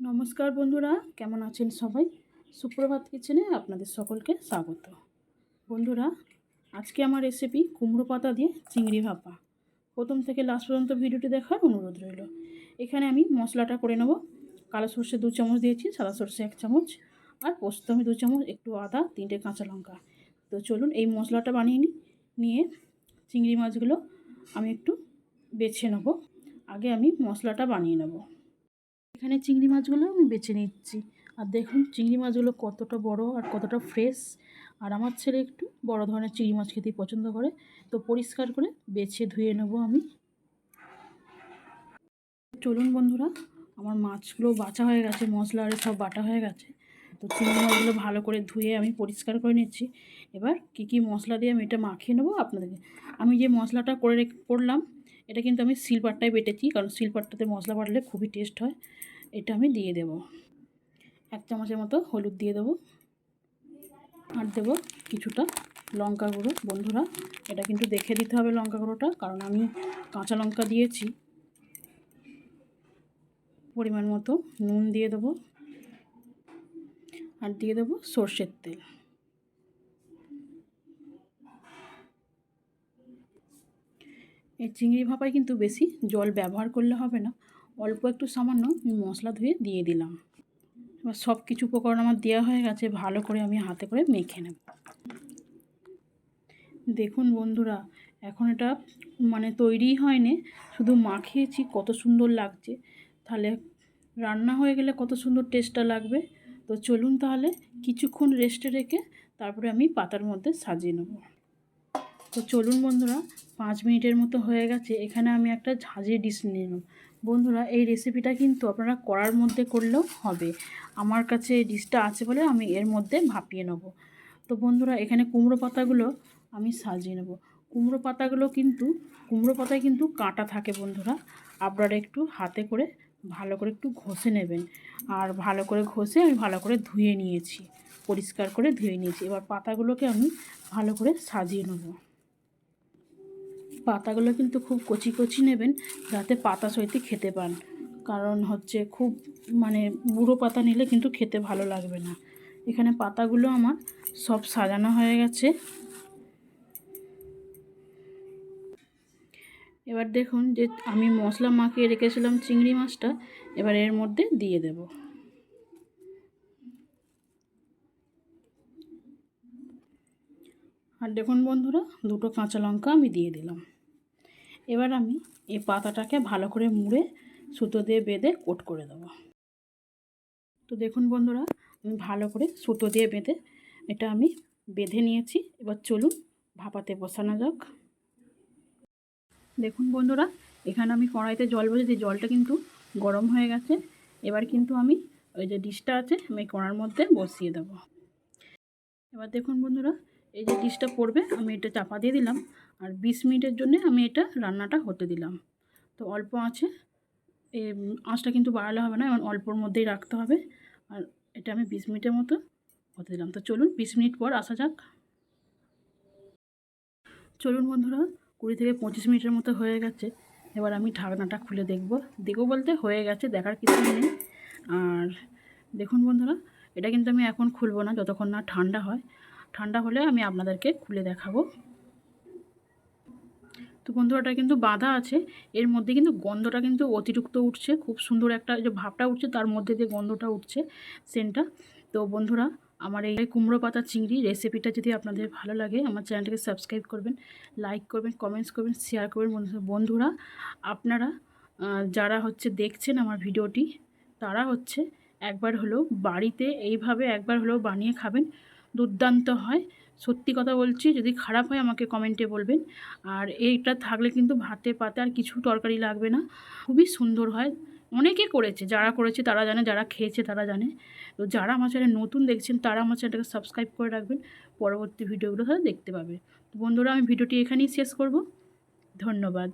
নমস্কার বন্ধুরা, কেমন আছেন সবাই? সুপ্রভাত কিচেনে আপনাদের সকলকে স্বাগত। বন্ধুরা, আজকে আমার রেসিপি কুমড়ো পাতা দিয়ে চিংড়ি ভাপা। প্রথম থেকে লাস্ট পর্যন্ত ভিডিওটি দেখার অনুরোধ রইল। এখানে আমি মশলাটা করে নেব। কালো সর্ষে দু চামচ দিয়েছি, সাদা সর্ষে এক চামচ। আর পোস্ত আমি দু চামচ, একটু আদা, তিনটে কাঁচা লঙ্কা। তো চলুন এই মশলাটা বানিয়ে নিই নিয়ে চিংড়ি মাছগুলো আমি একটু বেছে নেব। আগে আমি মশলাটা বানিয়ে নেব। এখানে চিংড়ি মাছগুলো আমি বেছে নিচ্ছি। আর দেখুন, চিংড়ি মাছগুলো কতটা বড় আর কতটা ফ্রেশ আর আমার ছেলে একটু বড় ধরনের চিংড়ি মাছ খেতেই পছন্দ করে। তো পরিষ্কার করে বেছে ধুয়ে নেব আমি। চলুন বন্ধুরা, আমার মাছগুলো বাছা হয়ে গেছে, মশলা আর সব বাটা হয়ে গেছে। তো চিংড়ি মাছগুলো ভালো করে ধুয়ে আমি পরিষ্কার করে নিচ্ছি। এবার কি কি মশলা দিয়ে আমি এটা মাখিয়ে নেব আপনাদেরকে। আমি যে মশলাটা করে করলাম, এটা কিন্তু আমি শিলপাটটায় বেটেছি, কারণ শিলপাটটাতে মশলা বাটলে খুবই টেস্ট হয়। এটা আমি দিয়ে দেব। এক চামচের মতো হলুদ দিয়ে দেবো। আর দেবো কিছুটা লঙ্কা গুঁড়ো। বন্ধুরা, এটা কিন্তু দেখে দিতে হবে লঙ্কা গুঁড়োটা, কারণ আমি কাঁচা লঙ্কা দিয়েছি। পরিমাণ মতো নুন দিয়ে দেবো। আর দিয়ে দেবো সর্ষের তেল। এই চিংড়ি ভাপায় কিন্তু বেশি জল ব্যবহার করলে হবে না। অল্প একটু সামান্য মশলা ধুয়ে দিয়ে দিলাম। এবার সব কিছু উপকরণ আমার দেওয়া হয়ে গেছে, ভালো করে আমি হাতে করে মেখে নেব। দেখুন বন্ধুরা, এখন এটা মানে তৈরিই হয়নি, শুধু মাখিয়েছি, কত সুন্দর লাগছে। তাহলে রান্না হয়ে গেলে কত সুন্দর টেস্টটা লাগবে। তো চলুন তাহলে কিছুক্ষণ রেস্টে রেখে তারপরে আমি পাতার মধ্যে সাজিয়ে নেব। তো চলুন বন্ধুরা, পাঁচ মিনিটের মতো হয়ে গেছে, এখানে আমি একটা ঝাঁঝিয়ে ডিশ নেব বন্ধুরা, এই রেসিপিটা কিন্তু আপনারা কড়ার মধ্যে করলেও হবে। আমার কাছে এই ডিশটা আছে বলে আমি এর মধ্যে ভাপিয়ে নেব। তো বন্ধুরা, এখানে কুমড়ো পাতাগুলো আমি সাজিয়ে নেব। কুমড়ো পাতাগুলো কিন্তু, কুমড়ো পাতায় কিন্তু কাঁটা থাকে বন্ধুরা। আপনারা একটু হাতে করে ভালো করে একটু ঘষে নেবেন। আর ভালো করে ঘষে আমি ভালো করে ধুয়ে নিয়েছি। পরিষ্কার করে ধুয়ে নিয়েছি। এবার পাতাগুলোকে আমি ভালো করে সাজিয়ে নেব। পাতাগুলো কিন্তু খুব কচি কচি নেবেন, যাতে পাতা সহিতে খেতে পান। কারণ হচ্ছে খুব মানে বুড়ো পাতা নিলে কিন্তু খেতে ভালো লাগবে না। এখানে পাতাগুলো আমার সব সাজানো হয়ে গেছে। এবার দেখুন যে আমি মশলা মাখিয়ে রেখেছিলাম চিংড়ি মাছটা, এবার এর মধ্যে দিয়ে দেব। আর দেখুন বন্ধুরা, দুটো কাঁচা লঙ্কা আমি দিয়ে দিলাম। এবার আমি এই পাতাটাকে ভালো করে মুড়ে সুতো দিয়ে বেঁধে কোট করে দেবো। তো দেখুন বন্ধুরা, আমি ভালো করে সুতো দিয়ে বেঁধে এটা আমি বেঁধে নিয়েছি। এবার চলুন, ভাপাতে বসানো যাক। দেখুন বন্ধুরা, এখানে আমি কড়াইতে জল বসেছি, জলটা কিন্তু গরম হয়ে গেছে। এবার কিন্তু আমি ওই যে ডিশটা আছে, আমি কড়ার মধ্যে বসিয়ে দেবো। এবার দেখুন বন্ধুরা এই যে ডিশটা পড়বে, আমি এটা চাপা দিয়ে দিলাম। আর বিশ মিনিটের জন্য আমি এটা রান্নাটা হতে দিলাম। তো অল্প আছে এ আঁচটা কিন্তু বাড়ালে হবে না এবং অল্পর মধ্যেই রাখতে হবে। আর এটা আমি বিশ মিনিটের মতো হতে দিলাম। তো চলুন, বিশ মিনিট পর আসা যাক। চলুন বন্ধুরা, কুড়ি থেকে পঁচিশ মিনিটের মতো হয়ে গেছে। এবার আমি ঢাকনাটা খুলে দেখব। দেখব বলতে হয়ে গেছে, দেখার কিছু নেই। আর দেখুন বন্ধুরা, এটা কিন্তু আমি এখন খুলবো না, যতক্ষণ না ঠান্ডা হয়। ঠান্ডা হলে আমি আপনাদেরকে খুলে দেখাবো। তো বন্ধুরাটা কিন্তু বাঁধা আছে, এর মধ্যে কিন্তু গন্ধটা কিন্তু অতিরিক্ত উঠছে, খুব সুন্দর একটা যে ভাবটা উঠছে তার মধ্যে দিয়ে গন্ধটা উঠছে সেন্টটা তো বন্ধুরা, আমার এই কুমড়ো পাতা চিংড়ি রেসিপিটা যদি আপনাদের ভালো লাগে, আমার চ্যানেলটাকে সাবস্ক্রাইব করবেন লাইক করবেন কমেন্টস করবেন শেয়ার করবেন বন্ধুরা, আপনারা যারা হচ্ছে দেখছেন আমার ভিডিওটি, তারা হচ্ছে একবার হলেও বাড়িতে এইভাবে একবার হলেও বানিয়ে খাবেন। দুর্দান্ত হয়। সত্যি কথা বলছি, যদি খারাপ হয় আমাকে কমেন্টে বলবেন। আর এইটা থাকলে কিন্তু ভাতে পাতে আর কিছু তরকারি লাগবে না। খুবই সুন্দর হয়। অনেকে করেছে, যারা করেছে তারা জানে, যারা খেয়েছে তারা জানে। তো যারা আমার চ্যানেল নতুন দেখছেন, তারা আমার চ্যানেলটাকে সাবস্ক্রাইব করে রাখবেন। পরবর্তী ভিডিওগুলো তারা দেখতে পাবে। তো বন্ধুরা, আমি ভিডিওটি এখানেই শেষ করব। ধন্যবাদ।